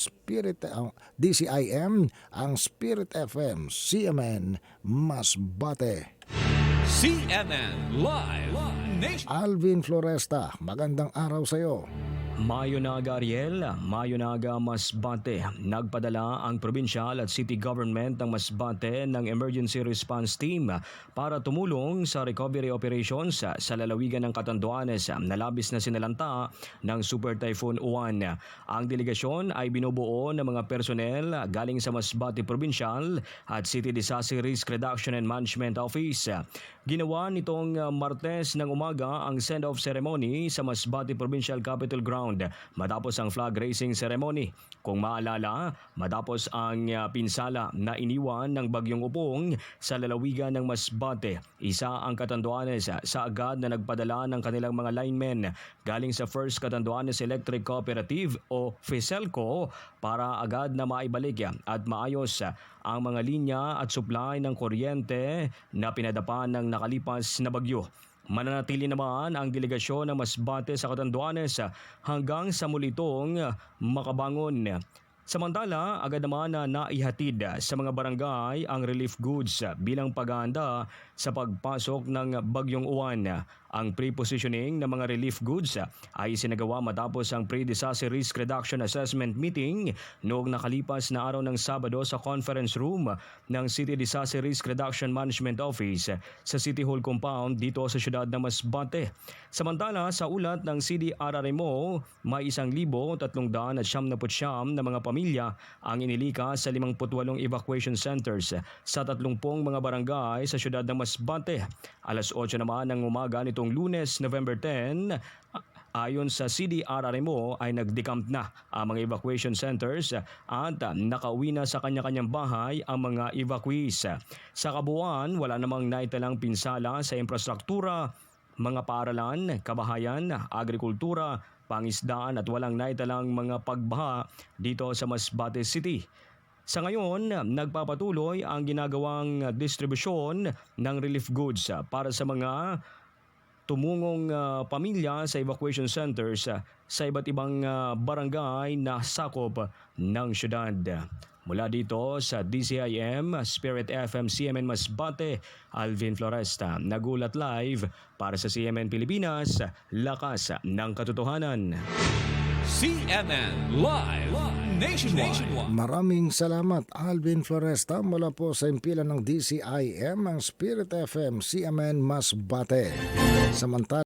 Spirit ang DCIM, ang Spirit FM, CMN, Masbate. CNN Live Nation. Alvin Floresta, magandang araw sa iyo. Mayonaga Ariel, Mayonaga Masbate. Nagpadala ang provincial at city government ng Masbate ng emergency response team para tumulong sa recovery operations sa lalawigan ng Catanduanes na labis na sinalanta ng Super Typhoon Uwan. Ang delegasyon ay binubuo ng mga personnel galing sa Masbate Provincial at City Disaster Risk Reduction and Management Office. Ginawa nitong Martes ng umaga ang send-off ceremony sa Masbate Provincial Capitol Ground matapos ang flag raising ceremony. Kung maalala, matapos ang uh, pinsala na iniwan ng Bagyong Upong sa lalawigan ng Masbate, isa ang Catanduanes sa agad na nagpadala ng kanilang mga linemen galing sa First Catanduanes Electric Cooperative o FESELCO para agad na maibalik at maayos ang mga linya at supply ng kuryente na pinadapa ng nakalipas na bagyo. Mananatili naman ang delegasyon ng Masbate sa Catanduanes hanggang sa muli itong makabangon. Samantala, agad naman na naihatid sa mga barangay ang relief goods bilang paghahanda sa pagpasok ng Bagyong Uwan. Ang pre-positioning ng mga relief goods ay sinagawa matapos ang Pre-Disaster Risk Reduction Assessment Meeting noong nakalipas na araw ng Sabado sa conference room ng City Disaster Risk Reduction Management Office sa City Hall Compound dito sa siyudad ng Masbate. Samantala, sa ulat ng CDRRMO, may isang libo tatlong daan at siyam na mga pamilya ang inilika sa 58 evacuation centers sa 30 mga barangay sa siyudad ng Masbate. Alas 8 naman ng umaga nitong lunes, November 10, Ayon sa CDRRMO ay nagdecamp na ang mga evacuation centers at nakauwi na sa kanya-kanyang bahay ang mga evacuees. Sa kabuuan, wala namang naitalang pinsala sa infrastruktura, mga paaralan, kabahayan, agrikultura, pangisdaan at walang naitalang mga pagbaha dito sa Masbate City. Sa ngayon, nagpapatuloy ang ginagawang distribusyon ng relief goods para sa mga tumungong ah, pamilya sa evacuation centers ah, sa iba't ibang ah, barangay na sakop ng syudad. Mula dito sa DCIM, Spirit FM, CMN Masbate, Alvin Floresta, nagulat live para sa CMN Pilipinas, Lakas ng Katotohanan. CNN Live Nationwide. Maraming salamat Alvin Floresta mula po sa impilan ng DCIM, ang Spirit FM, CMN Masbate. Samantala